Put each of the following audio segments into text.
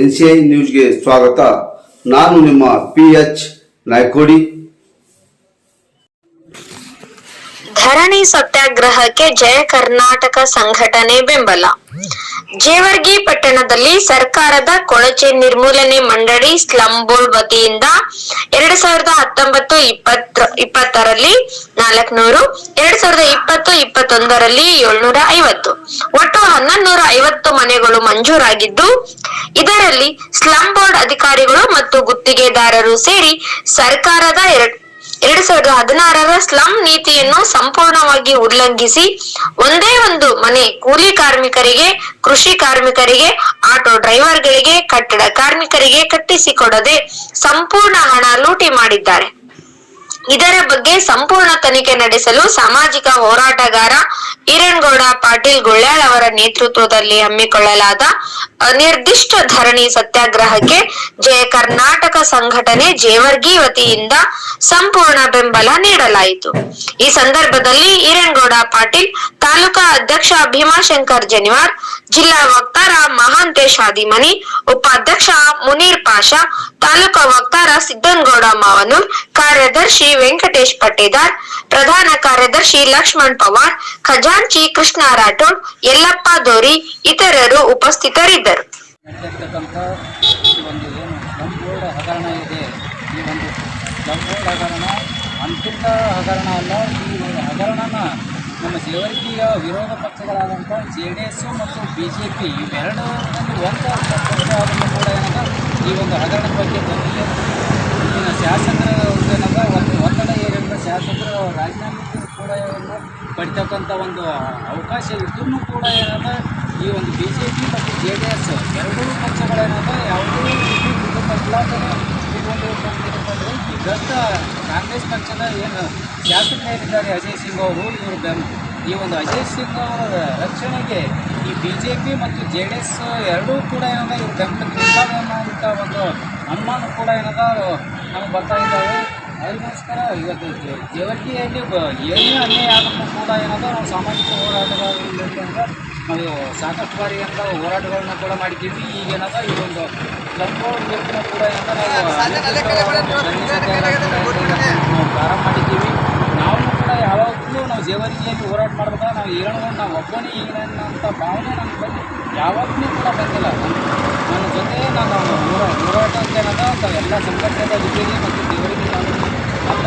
N C I ನ್ಯೂಸ್ಗೆ ಸ್ವಾಗತ. ನಾನು ನಿಮ್ಮ ಪಿ ಎಚ್ ನಾಯ್ಕೋಡಿ. ಧರಣಿ ಸತ್ಯಾಗ್ರಹಕ್ಕೆ ಜಯ ಕರ್ನಾಟಕ ಸಂಘಟನೆ ಬೆಂಬಲ. ಜೇವರ್ಗಿ ಪಟ್ಟಣದಲ್ಲಿ ಸರ್ಕಾರದ ಕೊಳಚೆ ನಿರ್ಮೂಲನೆ ಮಂಡಳಿ ಸ್ಲಂ ಬೋರ್ಡ್ ವತಿಯಿಂದ ಎರಡ್ ಸಾವಿರದ ಹತ್ತೊಂಬತ್ತು ಇಪ್ಪತ್ತ ಇಪ್ಪತ್ತರಲ್ಲಿ ನಾಲ್ಕನೂರು, ಎರಡ್ ಸಾವಿರದ ಇಪ್ಪತ್ತು ಇಪ್ಪತ್ತೊಂದರಲ್ಲಿ ಏಳ್ನೂರ ಐವತ್ತು. ಒಟ್ಟು ಹನ್ನೊಂದೂರ ಐವತ್ತು ಮನೆಗಳು ಮಂಜೂರಾಗಿದ್ದು, ಇದರಲ್ಲಿ ಸ್ಲಂ ಬೋರ್ಡ್ ಅಧಿಕಾರಿಗಳು ಮತ್ತು ಗುತ್ತಿಗೆದಾರರು ಸೇರಿ ಸರ್ಕಾರದ ಎರಡ್ ಎರಡ್ ಸಾವಿರದ ಹದಿನಾರರ ಸ್ಲಂ ನೀತಿಯನ್ನು ಸಂಪೂರ್ಣವಾಗಿ ಉಲ್ಲಂಘಿಸಿ ಒಂದೇ ಒಂದು ಮನೆ ಕೂಲಿ ಕಾರ್ಮಿಕರಿಗೆ, ಕೃಷಿ ಕಾರ್ಮಿಕರಿಗೆ, ಆಟೋ ಡ್ರೈವರ್ಗಳಿಗೆ, ಕಟ್ಟಡ ಕಾರ್ಮಿಕರಿಗೆ ಕಟ್ಟಿಸಿಕೊಡದೆ ಸಂಪೂರ್ಣ ಹಣ ಲೂಟಿ ಮಾಡಿದ್ದಾರೆ. ಇದರ ಬಗ್ಗೆ ಸಂಪೂರ್ಣ ತನಿಖೆ ನಡೆಸಲು ಸಾಮಾಜಿಕ ಹೋರಾಟಗಾರ ಈರಣ್ಗೌಡ ಪಾಟೀಲ್ ಗುಳ್ಯಾಳ್ ಅವರ ನೇತೃತ್ವದಲ್ಲಿ ಹಮ್ಮಿಕೊಳ್ಳಲಾದ ಅನಿರ್ದಿಷ್ಟ ಧರಣಿ ಸತ್ಯಾಗ್ರಹಕ್ಕೆ ಜಯ ಕರ್ನಾಟಕ ಸಂಘಟನೆ ಜೇವರ್ಗಿ ವತಿಯಿಂದ ಸಂಪೂರ್ಣ ಬೆಂಬಲ ನೀಡಲಾಯಿತು. ಈ ಸಂದರ್ಭದಲ್ಲಿ ಈರಣ್ಗೌಡ ಪಾಟೀಲ್, ತಾಲೂಕಾ ಅಧ್ಯಕ್ಷ ಭೀಮಾಶಂಕರ್ ಜನಿವಾರ್, ಜಿಲ್ಲಾ ವಕ್ತಾರ ಮಹಾಂತೇಶ್ ಆದಿಮನಿ, ಉಪಾಧ್ಯಕ್ಷ ಮುನೀರ್ ಪಾಷಾ, ತಾಲೂಕಾ ವಕ್ತಾರ ಸಿದ್ದನ್ಗೌಡ ಮಾವನೂರ್, ಕಾರ್ಯದರ್ಶಿ ವೆಂಕಟೇಶ್ ಪಟ್ಟೇದಾರ್, ಪ್ರಧಾನ ಕಾರ್ಯದರ್ಶಿ ಲಕ್ಷ್ಮಣ್ ಪವಾರ್ ಖಜಾಂಚಿ ಕೃಷ್ಣ ರಾಠೋಡ್, ಯಲ್ಲಪ್ಪ ದೋರಿ ಇತರರು ಉಪಸ್ಥಿತರಿದ್ದರು. ಸ್ಲಮ್ ಹಗರಣ ಅಲ್ಲ, ಈ ಹಗರಣನ ನಮ್ಮ ಜೇವರಿಕೆಯ ವಿರೋಧ ಪಕ್ಷಗಳಾದಂಥ ಜೆ ಡಿ ಎಸ್ಸು ಮತ್ತು ಬಿ ಜೆ ಪಿ ಇವೆರಡರಲ್ಲಿ ಒಂದು ಪಕ್ಷ ಆದರೂ ಕೂಡ ಏನದ ಈ ಒಂದು ಹಗರಣದ ಬಗ್ಗೆ ಬಂದಿದೆ. ಇಲ್ಲಿನ ಶಾಸಕರ ಏನದ ಒಂದು ಶಾಸಕರು ರಾಜೀನಾಮೆ ಕೂಡ ಏನು ಪಡಿತಕ್ಕಂಥ ಒಂದು ಅವಕಾಶ ಇದ್ರೂ ಕೂಡ ಏನಾದ ಈ ಒಂದು ಬಿ ಜೆ ಪಿ ಮತ್ತು ಜೆ ಡಿ ಎಸ್ ಎರಡೂ ಪಕ್ಷಗಳೇನಾದ ಯಾವುದೇ ರೀತಿ ದಸ ಬಂದಿರಬೇಕಾದ್ರೆ ಈ ದೊಡ್ಡ ಕಾಂಗ್ರೆಸ್ ಪಕ್ಷದ ಏನು ಶಾಸಕರೇನಿದ್ದಾರೆ ಅಜಯ್ ಸಿಂಗ್ ಅವರು, ಇವರು ಈ ಒಂದು ಅಜಯ್ ಸಿಂಗ್ ಅವರ ರಕ್ಷಣೆಗೆ ಈ ಬಿ ಜೆ ಪಿ ಮತ್ತು ಜೆ ಡಿ ಎಸ್ ಎರಡೂ ಕೂಡ ಏನಾದ ಇವರು ಬೆಂಬಲಕ್ಕೆ ಅನ್ನೋಂಥ ಒಂದು ಅನುಮಾನ ಕೂಡ ಏನದ ನಮಗೆ ಬರ್ತಾ ಇದ್ದಾವೆ. ಅದಕ್ಕೋಸ್ಕರ ಇವತ್ತು ಜೇವರ್ಗಿಯಲ್ಲಿ ಏನೇ ಅನ್ಯಾಯ ಆದರೂ ಕೂಡ ಏನದ ನಾವು ಸಾಮಾಜಿಕ ಹೋರಾಟಗಾರರಿಂದ ನಾವು ಸಾಕಷ್ಟು ಬಾರಿ ಅಂತ ಹೋರಾಟಗಳನ್ನ ಕೂಡ ಮಾಡಿದ್ದೀವಿ. ಈಗೇನದ ಈ ಒಂದು ಲಂಬೋಡ್ ಕೂಡ ಏನದ ನಾವು ಪ್ರಾರಂಭ ಮಾಡಿದ್ದೀವಿ. ನಾವು ಕೂಡ ಯಾವಾಗಲೂ ನಾವು ಜೇವರ್ಗಿಯಲ್ಲಿ ಹೋರಾಟ ಮಾಡ್ಬೇಕಾದ್ರೆ ನಾವು ಏನೋ ನಾವು ಒಬ್ಬನೇ ಈಗಿನಂಥ ಭಾವನೆ ನಮ್ಗೆ ಬಂದು ಯಾವಾಗಲೂ ಕೂಡ ಬಂದಿಲ್ಲ. ನನ್ನ ಜೊತೆ ನಾನು ಹೋರಾಟ ಅಂತ ಏನದ ಎಲ್ಲ ಸಂಘಟನೆಗಳ ಜೊತೆಗೆ ಮತ್ತು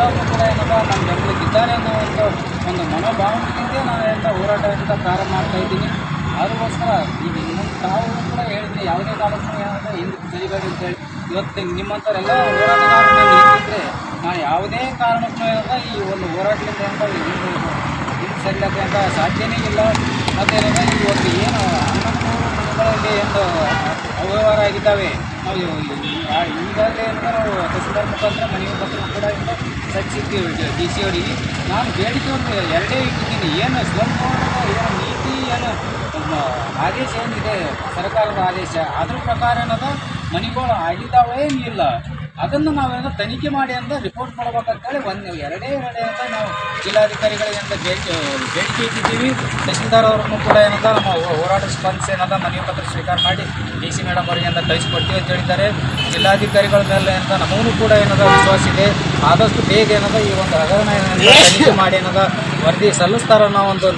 ಎಲ್ಲರೂ ಕೂಡ ಏನದ ನನ್ನ ಇದ್ದಾರೆ ಅನ್ನೋ ಒಂದು ಒಂದು ಮನೋಭಾವನೆಯಿಂದ ನಾನು ಎಲ್ಲ ಹೋರಾಟದಿಂದ ಪ್ರಾರಂಭ ಮಾಡ್ತಾ ಇದ್ದೀನಿ. ಅದಕ್ಕೋಸ್ಕರ ಈಗ ಇನ್ನೊಂದು ತಾವು ಕೂಡ ಹೇಳಿದ್ರೆ ಯಾವುದೇ ಕಾಲಕ್ಕೂ ಏನಂದ್ರೆ ಹಿಂದಕ್ಕೆ ಸರಿಬೇಡಿ ಅಂತೇಳಿ ಇವತ್ತು ನಿಮ್ಮಂಥವರೆಲ್ಲ ಹೋರಾಟಗಾರರನ್ನ ನಿಂತಿದ್ರೆ ನಾನು ಯಾವುದೇ ಕಾರಣಕ್ಕೂ ಏನಂದ್ರೆ ಈ ಒಂದು ಹೋರಾಟದಿಂದ ಅಂತ ಹಿಂದೆ ಹಿಂದೆ ಸರಿಲಕ್ಕೆ ಅಂತ ಸಾಧ್ಯನೇ ಇಲ್ಲ. ಮತ್ತೇನಂದ್ರೆ ಈ ಒಂದು ಏನು ಹನ್ನೊಂದು ಮನೆಗಳಲ್ಲಿ ಒಂದು ಅವ್ಯವಹಾರ ಆಗಿದ್ದಾವೆ. ನಾವು ಈಗಾಗಲೇ ನಾವು ತಹಸೀಲ್ದಾರ್ ಮುಖಾಂತರ ಮನೆ ಮುಖಾಂತರ ಕೂಡ ಇಂದ ಸಚ್ಚಿದ್ದೀವಿ ಡಿ ಸಿ ಅವರಿಗೆ. ನಾನು ಬೇಡಿಕೆ ಒಂದು ಎರಡೇ ಇಟ್ಟಿದ್ದೀನಿ. ಏನು ಸ್ಲಮ್ ಏನು ನೀತಿ, ಏನು ಆದೇಶ ಏನಿದೆ, ಸರ್ಕಾರದ ಆದೇಶ, ಅದ್ರ ಪ್ರಕಾರ ಏನದ? ಮನೆಗಳು ಆಗಿದ್ದಾವೆ ಇಲ್ಲ ಅದನ್ನು ನಾವೇನು ತನಿಖೆ ಮಾಡಿ ಅಂತ ರಿಪೋರ್ಟ್ ಮಾಡ್ಬೇಕಂತೇಳಿ ಒಂದು ಎರಡೇ ಎರಡೇ ಅಂತ ನಾವು ಜಿಲ್ಲಾಧಿಕಾರಿಗಳಿಗೆ ಅಂತ ಬೇಡಿಕೆ ಬೇಡಿಕೆ ಇಟ್ಟಿದ್ದೀವಿ. ತಹಸೀಲ್ದಾರ್ ಅವರನ್ನು ಕೂಡ ಏನಂತ ನಮ್ಮ ಹೋರಾಟ ಸ್ಪಂದಿಸಿ ಏನಂತ ಮನವಿ ಪತ್ರ ಸ್ವೀಕಾರ ಮಾಡಿ ಡಿ ಸಿ ಮೇಡಮ್ ಅವರಿಗೆ ಅಂತ ಕಳಿಸ್ಕೊಡ್ತೀವಿ ಅಂತ ಹೇಳಿದ್ದಾರೆ. ಜಿಲ್ಲಾಧಿಕಾರಿಗಳ ಮೇಲೆ ಅಂತ ನಮಗೂ ಕೂಡ ಏನದ ವಿಶ್ವಾಸ ಇದೆ. ಆದಷ್ಟು ಬೇಗ ಏನದ ಈ ಒಂದು ಹಗರಣ ತನಿಖೆ ಮಾಡಿ ಏನದ ವರದಿ ಸಲ್ಲಿಸ್ತಾರ ಅನ್ನೋ ಒಂದು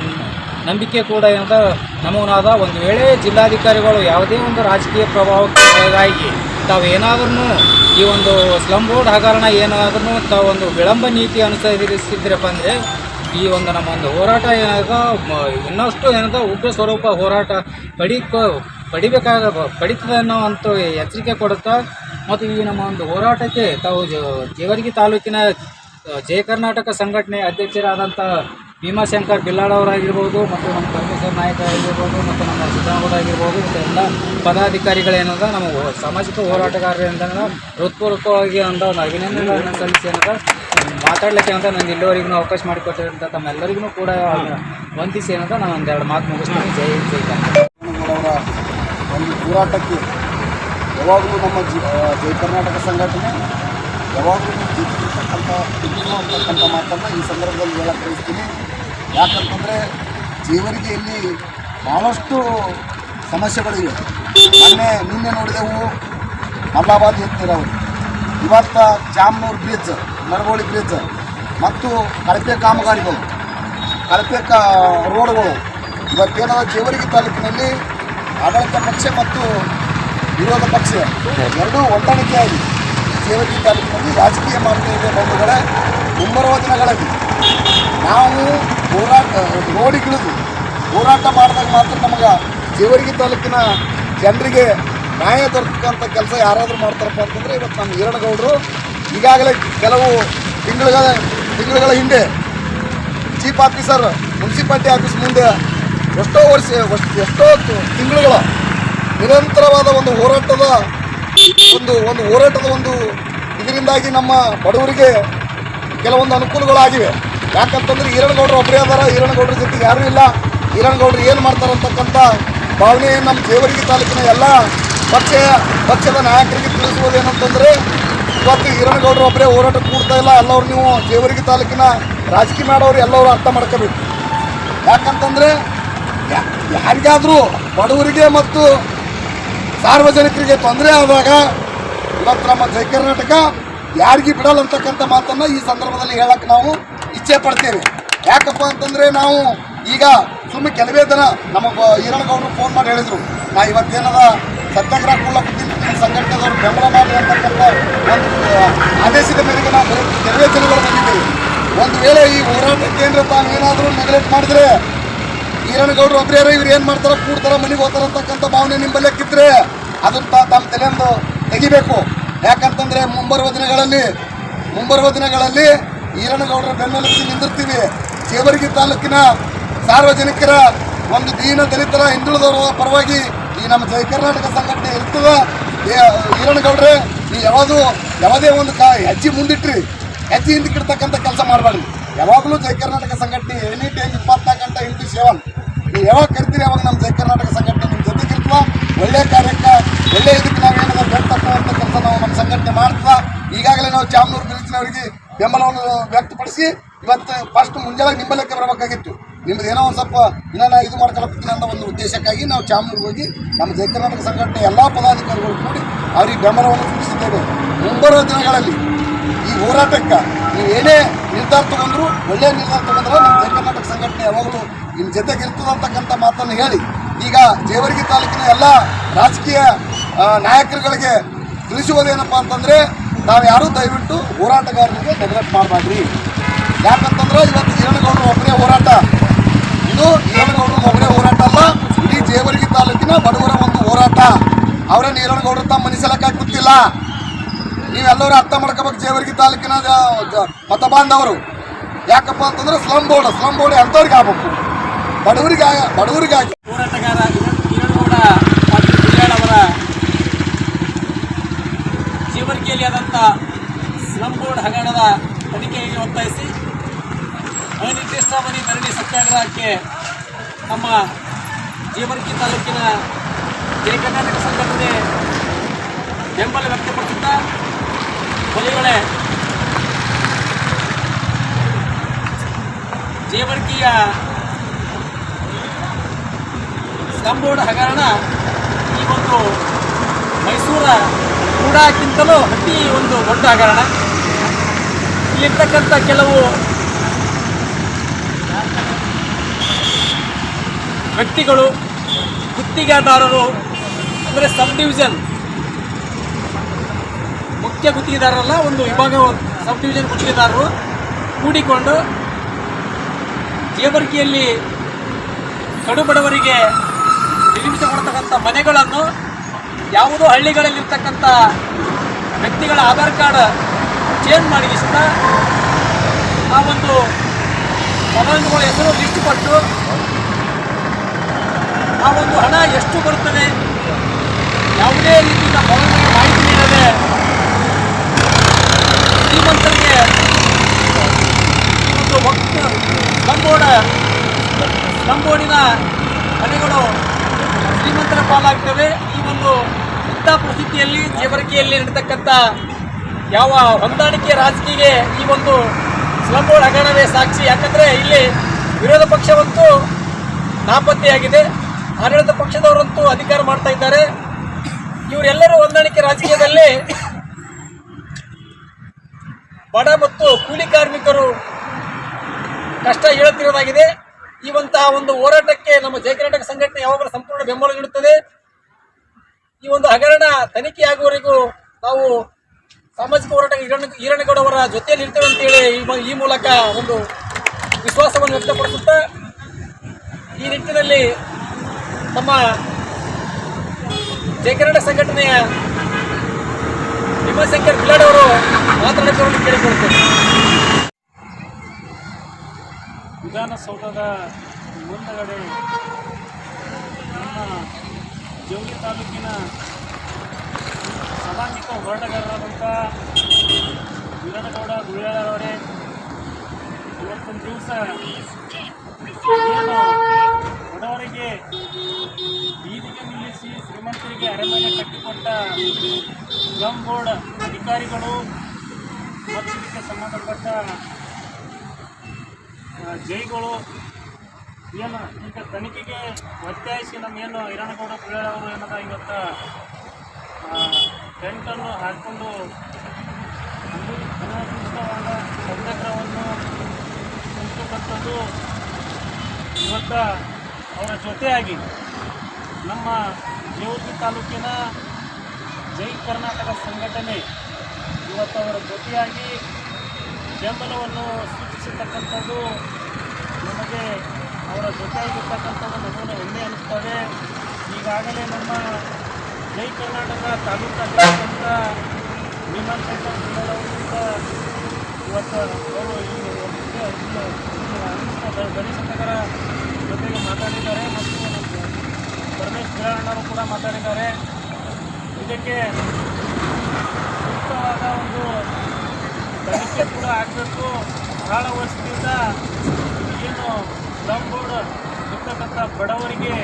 ನಂಬಿಕೆ ಕೂಡ ಏನದ ನಮೂನಾದ ಒಂದು ವೇಳೆ ಜಿಲ್ಲಾಧಿಕಾರಿಗಳು ಯಾವುದೇ ಒಂದು ರಾಜಕೀಯ ಪ್ರಭಾವಕ್ಕೆ ಒಳಗಾಗಿ ತಾವು ಏನಾದ್ರೂ ಈ ಒಂದು ಸ್ಲಮ್ ಬೋರ್ಡ್ ಹಗರಣ ಏನಾದ್ರೂ ಒಂದು ವಿಳಂಬ ನೀತಿ ಅನುಸರಿಸಿದ್ರಪ್ಪ ಅಂದರೆ ಈ ಒಂದು ನಮ್ಮ ಒಂದು ಹೋರಾಟ ಏನಾಗ ಇನ್ನಷ್ಟು ಏನದ ಉಗ್ರ ಸ್ವರೂಪ ಹೋರಾಟ ಪಡಿಕೊ ಪಡಿಬೇಕಾಗ ಪಡಿತದೆ ಅನ್ನೋ ಅಂತ ಎಚ್ಚರಿಕೆ ಕೊಡುತ್ತಾ ಮತ್ತು ಈ ನಮ್ಮ ಒಂದು ಹೋರಾಟಕ್ಕೆ ತಾವು ಜೇವರ್ಗಿ ತಾಲೂಕಿನ, ಜಯ ಕರ್ನಾಟಕ ಸಂಘಟನೆ ಅಧ್ಯಕ್ಷರಾದಂಥ ಭೀಮಾಶಂಕರ್ ಬಿಲ್ಲಾಡವರಾಗಿರ್ಬೋದು ಮತ್ತು ನಮ್ಮ ಪರಮೇಶ್ವರ ನಾಯಕ ಆಗಿರ್ಬೋದು ಮತ್ತು ನಮ್ಮ ಸಿದ್ದರಾಮಗೌಡ ಆಗಿರ್ಬೋದು ಮತ್ತು ಎಲ್ಲ ಪದಾಧಿಕಾರಿಗಳೇನದ ನಮ್ಮ ಸಾಮಾಜಿಕ ಸಾಮಾಜಿಕ ಹೋರಾಟಗಾರರಿಂದ ಹೃತ್ಪೂರ್ವಕವಾಗಿ ಅಂತ ಒಂದು ಅಭಿನಂದನೆಗಳನ್ನು ಸಲ್ಲಿಸಿ ಏನದ ಮಾತಾಡ್ಲಿಕ್ಕೆ ಅಂತ ನನಗೆ ಇಲ್ಲಿವರೆಗೂ ಅವಕಾಶ ಮಾಡಿಕೊಟ್ಟಿರೋಂಥ ತಮ್ಮೆಲ್ಲರಿಗೂ ಕೂಡ ವಂದಿಸಿ ಏನದ ನಾನು ಒಂದೆರಡು ಮಾತು ಮುಗಿಸ್ತೀನಿ. ಜೈ ಜೈ ಒಂದು ಹೋರಾಟಕ್ಕೆ ಯಾವಾಗಲೂ ನಮ್ಮ ಜಿ ಜೈ ಕರ್ನಾಟಕ ಸಂಘಟನೆ ಯಾವಾಗಲೂ ಇದ್ದೀವಿ ಅಂತಕ್ಕಂಥ ಮಾತನ್ನು ಈ ಸಂದರ್ಭದಲ್ಲಿ ಹೇಳಕ್ಕೆ ಬಯಸ್ತೀನಿ. ಯಾಕಂತಂದರೆ ಜೀವರಿಗೆಯಲ್ಲಿ ಭಾಳಷ್ಟು ಸಮಸ್ಯೆಗಳಿವೆ. ಮೊನ್ನೆ ನಿನ್ನೆ ನೋಡಿದೆವು ಮಲ್ಲಾಬಾದ್ ನೀರಾವರಿ ಇವತ್ತು ಜಾಮ್ನೂರು ಬ್ರಿಡ್ಜ್ ನರಗೋಳಿ ಬ್ರಿಡ್ಜ್ ಮತ್ತು ಕಳಪೆ ಕಾಮಗಾರಿಗಳು, ಕಳಪೆ ಕಾ ರೋಡ್ಗಳು. ಇವತ್ತೇನಾದ ಜೀವರಿಗೆ ತಾಲೂಕಿನಲ್ಲಿ ಆಡಳಿತ ಪಕ್ಷ ಮತ್ತು ವಿರೋಧ ಪಕ್ಷ ಎರಡೂ ಹೊಂದಾಣಿಕೆಯಾಗಿ ಜೇವರ್ಗಿ ತಾಲೂಕಿನಲ್ಲಿ ರಾಜಕೀಯ ಮಾಡ್ತಾ ಇದೆ ಮುಂಬರುವ ದಿನಗಳಲ್ಲಿ ನಾವು ಹೋರಾಟ ರೋಡಿಗಿಳಿದು ಹೋರಾಟ ಮಾಡಿದಾಗ ಮಾತ್ರ ನಮಗೆ ಜೇವರ್ಗಿ ತಾಲೂಕಿನ ಜನರಿಗೆ ನ್ಯಾಯ ದೊರಕಂಥ ಕೆಲಸ ಯಾರಾದರೂ ಮಾಡ್ತಾರಪ್ಪ ಅಂತಂದರೆ ಇವತ್ತು ನಮ್ಮ ಈರಣಗೌಡರು ಈಗಾಗಲೇ ಕೆಲವು ತಿಂಗಳುಗಳ ತಿಂಗಳುಗಳ ಹಿಂದೆ ಚೀಫ್ ಆಫೀಸರ್ ಮುನ್ಸಿಪಾಲ್ಟಿ ಆಫೀಸ್ ಮುಂದೆ ಎಷ್ಟೋ ವರ್ಷ, ಎಷ್ಟ್- ತಿಂಗಳುಗಳ ನಿರಂತರವಾದ ಒಂದು ಹೋರಾಟದ ಒಂದು ಒಂದು ಹೋರಾಟದ ಒಂದು ಇದರಿಂದಾಗಿ ನಮ್ಮ ಬಡವರಿಗೆ ಕೆಲವೊಂದು ಅನುಕೂಲಗಳಾಗಿವೆ. ಯಾಕಂತಂದ್ರೆ ಈರಣಗೌಡರು ಒಬ್ಬರೇ ಅದಾರ ಈರಣಗೌಡರ ಜೊತೆಗೆ ಯಾರೂ ಇಲ್ಲ. ಈರಣಗೌಡರು ಏನು ಮಾಡ್ತಾರೆ ಅಂತಕ್ಕಂಥ ಭಾವನೆ ನಮ್ಮ ಜೇವರ್ಗಿ ತಾಲೂಕಿನ ಎಲ್ಲ ಪಕ್ಷ, ಪಕ್ಷದ ನಾಯಕರಿಗೆ ತಿಳಿಸುವುದೇನಂತಂದರೆ, ಇವತ್ತು ಈರಣಗೌಡರು ಒಬ್ಬರೇ ಹೋರಾಟ ಕೂಡ್ತಾ ಇಲ್ಲ ಎಲ್ಲರೂ ನೀವು ಜೇವರ್ಗಿ ತಾಲೂಕಿನ ರಾಜಕೀಯ ಮಾಡೋರು ಎಲ್ಲರೂ ಅರ್ಥ ಮಾಡ್ಕೋಬೇಕು. ಯಾಕಂತಂದ್ರೆ ಯಾರಿಗಾದರೂ ಯಾರಿಗಾದ್ರೂ ಬಡವರಿಗೆ ಮತ್ತು ಸಾರ್ವಜನಿಕರಿಗೆ ತೊಂದರೆ ಆದಾಗ ಇವತ್ತು ನಮ್ಮ ಜೈ ಕರ್ನಾಟಕ ಯಾರಿಗೆ ಬಿಡಲ್ಲ ಅಂತಕ್ಕಂಥ ಮಾತನ್ನ ಈ ಸಂದರ್ಭದಲ್ಲಿ ಹೇಳಕ್ಕೆ ನಾವು ಇಚ್ಛೆ ಪಡ್ತೇವೆ. ಯಾಕಪ್ಪ ಅಂತಂದ್ರೆ ನಾವು ಈಗ ಸುಮ್ಮನೆ ಕೆಲವೇ ದಿನ ನಮ್ಮ ಈರಣಗೌಡರು ಫೋನ್ ಮಾಡಿ ಹೇಳಿದ್ರು, ನಾ ಇವತ್ತೇನದ ಸತ್ಯಾಗ್ರಹ ನಿಮ್ಮ ಸಂಘಟನೆದವರು ಬೆಂಬಲ ಮಾಡಿ ಅಂತಕ್ಕಂಥ ಒಂದು ಆದೇಶದ ಮೇರೆಗೆ ನಾವು ಕೆಲವೇ ದಿನಗಳು ಬಂದಿದ್ದೇವೆ. ಒಂದು ವೇಳೆ ಈ ಹೋರಾಟಕ್ಕೆ ಏನಾರ ಏನಾದರೂ ನೆಗ್ಲೆಕ್ಟ್ ಮಾಡಿದ್ರೆ ಈರಣಗೌಡರು ಒಬ್ಬರೇ ಇವ್ರು ಏನು ಮಾಡ್ತಾರ ಕೂಡ್ತಾರ ಮನೆಗೆ ಹೋಗ್ತಾರ ಅಂತಕ್ಕಂಥ ಭಾವನೆ ನಿಂಬಲ್ಲೇ ಕಿತ್ತರೆ ಅದನ್ನು ತಮ್ಮ ತಲೆಯಂದು ತೆಗಿಬೇಕು. ಯಾಕಂತಂದ್ರೆ ಮುಂಬರುವ ದಿನಗಳಲ್ಲಿ ಮುಂಬರುವ ದಿನಗಳಲ್ಲಿ ಈರಣಗೌಡರ ಬೆನ್ನೆಲುಬಿ ನಿಂದಿರ್ತೀವಿ. ಜೇವರ್ಗಿ ತಾಲೂಕಿನ ಸಾರ್ವಜನಿಕರ ಒಂದು ದೀನ ದಲಿತರ ಹಿಂದುಳಿದವರ ಪರವಾಗಿ ಈ ನಮ್ಮ ಜೈ ಕರ್ನಾಟಕ ಸಂಘಟನೆ ಇರ್ತದ. ಈರಣಗೌಡ್ರೆ ನೀವು ಯಾವುದು ಯಾವುದೇ ಒಂದು ಕಾ, ಹೆಜ್ಜೆ ಮುಂದಿಟ್ರಿ. ಹೆಜ್ಜೆ ಹಿಂದಕ್ಕಿಡ್ತಕ್ಕಂಥ ಕೆಲಸ ಮಾಡಬೇಡ್ರಿ ಯಾವಾಗಲೂ ಜೈ ಕರ್ನಾಟಕ ಸಂಘಟನೆ ಎನಿ ಟೈಮ್ ಇಪ್ಪತ್ನಾಲ್ಕು ಗಂಟೆ ಇಂಟು ಸೆವೆನ್ ನೀವು ಯಾವಾಗ ಕರಿತೀರಿ ಯಾವಾಗ ನಮ್ಮ ಜೈ ಕರ್ನಾಟಕ ಸಂಘಟನೆ ನಿಮ್ಮ ಜೊತೆಗೆ ಇರ್ತದ. ಒಳ್ಳೆ ಕಾರ್ಯಕ್ಕೆ, ಒಳ್ಳೆ ಇದಕ್ಕೆ ನಾವು ಏನಾದರೂ ಬೆಟ್ ತಕ್ಕುವಂಥ ಕೆಲಸ ನಾವು ನಮ್ಮ ಸಂಘಟನೆ ಮಾಡ್ತದ. ಈಗಾಗಲೇ ನಾವು ಚಾಮನೂರು ಬ್ರಿಡ್ಜ್ನವರಿಗೆ ಬೆಂಬಲವನ್ನು ವ್ಯಕ್ತಪಡಿಸಿ ಇವತ್ತು ಫಸ್ಟ್ ಮುಂಜಾನೆ ಲೆಕ್ಕ ಬರಬೇಕಾಗಿತ್ತು. ನಿಮ್ದು ಏನೋ ಒಂದು ಸ್ವಲ್ಪ ಇನ್ನೂ ಇದು ಮಾಡ್ಕೊಳಕ್ತೀನಿ ಅನ್ನೋ ಒಂದು ಉದ್ದೇಶಕ್ಕಾಗಿ ನಾವು ಚಾಮೂರಿಗೆ ಹೋಗಿ ನಮ್ಮ ಜೈ ಕರ್ನಾಟಕ ಸಂಘಟನೆ ಎಲ್ಲ ಪದಾಧಿಕಾರಿಗಳು ಕೂಡಿ ಅವರಿಗೆ ಬೆಂಬಲವನ್ನು ಸೂಚಿಸಿದ್ದೇವೆ ಮುಂಬರುವ ದಿನಗಳಲ್ಲಿ ಈ ಹೋರಾಟಕ್ಕೆ ನೀವು ಏನೇ ನಿರ್ಧಾರ ತಗೊಂಡ್ರು ಒಳ್ಳೆಯ ನಿರ್ಧಾರ ತಗೊಂಡ್ರೆ ನಮ್ಮ ಜೈ ಕರ್ನಾಟಕ ಸಂಘಟನೆ ಯಾವಾಗಲೂ ನಿಮ್ಮ ಜೊತೆಗೆ ಇರ್ತದೆ ಅಂತಕ್ಕಂಥ ಮಾತನ್ನು ಹೇಳಿ, ಈಗ ಜೇವರ್ಗಿ ತಾಲೂಕಿನ ಎಲ್ಲ ರಾಜಕೀಯ ನಾಯಕರುಗಳಿಗೆ ತಿಳಿಸುವುದೇನಪ್ಪ ಅಂತಂದರೆ ನಾವು ಯಾರು ದಯವಿಟ್ಟು ಹೋರಾಟಗಾರರಿಗೆ ನೆಗ್ಲೆಕ್ಟ್ ಮಾಡಬೇಡ್ರಿ. ಯಾಕಂತಂದ್ರೆ ಇವತ್ತು ಈರಣಗೌಡರು ಒಬ್ಬರೇ ಹೋರಾಟ. ಇದು ಈರಣಗೌಡರು ಒಬ್ಬರೇ ಹೋರಾಟ ಅಲ್ಲ, ಇಡೀ ಜೇವರ್ಗಿ ತಾಲೂಕಿನ ಬಡವರ ಒಂದು ಹೋರಾಟ. ಅವರೇ ಈರಣಗೌಡರು ತಮ್ಮ ಗೊತ್ತಿಲ್ಲ ನೀವೆಲ್ಲರೂ ಅರ್ಥ ಮಾಡ್ಕೋಬೇಕು ಜೇವರ್ಗಿ ತಾಲೂಕಿನ ಮತ ಬಾಂಧವರು ಯಾಕಪ್ಪ ಅಂತಂದ್ರೆ ಸ್ಲಂ ಬೋರ್ಡ್ ಸ್ಲಂ ಬೋರ್ಡ್ ಅಂಥವ್ರಿಗೆ ಆಗ್ಬೇಕು. ಬಡವರಿಗೆ ಬಡವರಿಗಾಗಿ. ಹೋರಾಟಗಾರ ಈರಣ್ಣಗೌಡ ಪಾಟೀಲ್ ಗುಡಿಯಾಳ್ ಅವರ ಜೀವರ್ಗಿಯಲ್ಲಿ ಆದಂಥ ಸ್ಲಮ್ ಬೋರ್ಡ್ ಹಗರಣದ ತನಿಖೆಗೆ ಒತ್ತಾಯಿಸಿ ಅನಿರ್ದಿಷ್ಟಾವಧಿ ಧರಣಿ ಸತ್ಯಾಗ್ರಹಕ್ಕೆ ನಮ್ಮ ಜೀವರ್ಗಿ ತಾಲೂಕಿನ ಜಯ ಕರ್ನಾಟಕ ಸಂಘಟನೆ ಬೆಂಬಲ ವ್ಯಕ್ತಪಡಿಸುತ್ತಾ ಕೊಲೆಗಳೇ ಜೇವರ್ಗಿಯ ಸ್ಲಂಬೋರ್ಡ್ ಹಗರಣ ಈ ಒಂದು ಮೈಸೂರ ಕೂಡಕ್ಕಿಂತಲೂ ಅತಿ ಒಂದು ದೊಡ್ಡ ಹಗರಣ. ಇಲ್ಲಿರ್ತಕ್ಕಂಥ ಕೆಲವು ವ್ಯಕ್ತಿಗಳು, ಗುತ್ತಿಗೆದಾರರು, ಅಂದರೆ ಸಬ್ ಡಿವಿಷನ್ ಮುಖ್ಯ ಗುತ್ತಿಗೆದಾರರಲ್ಲ, ಒಂದು ವಿಭಾಗ ಸಬ್ ಡಿವಿಷನ್ ಗುತ್ತಿಗೆದಾರರು ಕೂಡಿಕೊಂಡು ಜೇಬರ್ಕಿಯಲ್ಲಿ ಕಡುಬಡವರಿಗೆ ಬಡವರಿಗೆ ನಿರ್ಮಿಸಿಕೊಡ್ತಕ್ಕಂಥ ಮನೆಗಳನ್ನು, ಯಾವುದೋ ಹಳ್ಳಿಗಳಲ್ಲಿರ್ತಕ್ಕಂಥ ವ್ಯಕ್ತಿಗಳ ಆಧಾರ್ ಕಾರ್ಡ್ ಚೇಂಜ್ ಮಾಡಿಸ್ತಾ ಆ ಒಂದು ಫಲಾನುಭವಿಗಳ ಹೆಸರು ಲಿಸ್ಟ್ ಪಟ್ಟು ಆ ಒಂದು ಹಣ ಎಷ್ಟು ಬರುತ್ತದೆ? ಯಾವುದೇ ರೀತಿಯ ಫಲಾನುಭವಿ ಮಾಹಿತಿ ನೀಡದೆ ಶ್ರೀಮಂತರಿಗೆ ಒಂದು ಭಕ್ತ ಸ್ಲಂಬೋರ್ಡ್ ಸ್ಲಂಬೋರ್ಡಿನ ಮನೆಗಳು ಶ್ರೀಮಂತರ ಪಾಲಾಗ್ತವೆ. ಈ ಒಂದು ಇಂಥ ಪರಿಸ್ಥಿತಿಯಲ್ಲಿ ಜೇವರಿಕೆಯಲ್ಲಿ ನಡೀತಕ್ಕಂಥ ಯಾವ ಹೊಂದಾಣಿಕೆ ರಾಜಕೀಯ ಈ ಒಂದು ಸ್ಲಂಬೋರ್ಡ್ ಹಗರಣವೇ ಸಾಕ್ಷಿ? ಯಾಕಂದರೆ ಇಲ್ಲಿ ವಿರೋಧ ಪಕ್ಷವಂತೂ ನಾಪತ್ತೆಯಾಗಿದೆ. ಆಡಳಿತ ಪಕ್ಷದವರಂತೂ ಅಧಿಕಾರ ಮಾಡ್ತಾ ಇದ್ದಾರೆ. ಇವರೆಲ್ಲರೂ ಹೊಂದಾಣಿಕೆ ರಾಜಕೀಯದಲ್ಲಿ ಬಡ ಮತ್ತು ಕೂಲಿ ಕಾರ್ಮಿಕರು ಕಷ್ಟ ಹೇಳುತ್ತಿರೋದಾಗಿದೆ ಈ ಒಂತಹ ಒಂದು ಹೋರಾಟಕ್ಕೆ ನಮ್ಮ ಜಯ ಕರ್ನಾಟಕ ಸಂಘಟನೆ ಯಾವಾಗಲೂ ಸಂಪೂರ್ಣ ಬೆಂಬಲ ನೀಡುತ್ತದೆ. ಈ ಒಂದು ಹಗರಣ ತನಿಖೆಯಾಗುವವರೆಗೂ ನಾವು ಸಾಮಾಜಿಕ ಹೋರಾಟ ಈರಣ್ಣ ಈರಣ್ಣಗೌಡ ಅವರ ಜೊತೆಯಲ್ಲಿ ಇರ್ತೇವೆ ಅಂತೇಳಿ ಈ ಮೂಲಕ ಒಂದು ವಿಶ್ವಾಸವನ್ನು ವ್ಯಕ್ತಪಡಿಸುತ್ತಾ ಈ ನಿಟ್ಟಿನಲ್ಲಿ ನಮ್ಮ ಜಯ ಕರ್ನಾಟಕ ಸಂಘಟನೆಯ ಭೀಮಾಶಂಕರ್ ಅವರು ಮಾತನಾಡಬೇಕು ಕೇಳಿಕೊಳ್ತೇನೆ ವಿಧಾನಸೌಧದ ಮುಂದಗಡೆ ನಮ್ಮ ಜೋಗಿ ತಾಲೂಕಿನ ಸಾಮಾಜಿಕ ಹೋರಾಟಗಾರರಾದಂಥ ವೀರನಗೌಡ ಗುಳಿಯಾಳವರೇ ಇವತ್ತೊಂದು ದಿವಸ ಬಡವರಿಗೆ ಬೀದಿಗೆ ನಿಲ್ಲಿಸಿ ಶ್ರೀಮಂತರಿಗೆ ಅರಮನೆ ಕಟ್ಟಿಕೊಟ್ಟ ಸ್ಲಮ್ ಬೋರ್ಡ್ ಅಧಿಕಾರಿಗಳು ಮತ್ತು ಸಂಬಂಧಪಟ್ಟ ಜೈಗಳು ಏನು ಈಗ ತನಿಖೆಗೆ ಒತ್ತಾಯಿಸಿ ನಮ್ಮ ಏನು ಹಿರಣಗೌಡ ಅವರು ಏನದ ಇವತ್ತು ಟೆಂಟನ್ನು ಹಾಕ್ಕೊಂಡು ಒಂದು ಸಂದರ್ಭವನ್ನು ನಿಂತುಕೊಂಥದ್ದು ಇವತ್ತು ಅವರ ಜೊತೆಯಾಗಿ ನಮ್ಮ ಜೇವರ್ಗಿ ತಾಲೂಕಿನ ಜೈ ಕರ್ನಾಟಕ ಸಂಘಟನೆ ಇವತ್ತು ಅವರ ಜೊತೆಯಾಗಿ ಬೆಂಬಲವನ್ನು ಸೂಚಿಸತಕ್ಕಂಥದ್ದು ನಮಗೆ ಅವರ ಜೊತೆಯಾಗಿರ್ತಕ್ಕಂಥದ್ದು ನಮ್ಮನ್ನು ಹೆಮ್ಮೆ ಅನ್ನಿಸ್ತದೆ. ಈಗಾಗಲೇ ನಮ್ಮ ಜೈ ಕರ್ನಾಟಕ, ತಾಲೂಕು ಅಧ್ಯಕ್ಷ ಅವರಿಂದ ಇವತ್ತು ಅವರು ಇಲ್ಲಿ ಗಣೇಶ ನಗರ ಜೊತೆಗೆ ಮಾತಾಡಿದ್ದಾರೆ ಮತ್ತು ಪರಮೇಶ್ ಬಿರಾಣ್ಣರು ಕೂಡ ಮಾತಾಡಿದ್ದಾರೆ. ಇದಕ್ಕೆ ಸೂಕ್ತವಾದ ಒಂದು ತನಿಖೆ ಕೂಡ ಆಗಬೇಕು. ಬಹಳ ವರ್ಷದಿಂದ ಏನು ಸ್ಲಮ್ ಬೋರ್ಡ್ ಇರ್ತಕ್ಕಂಥ ಬಡವರಿಗೆ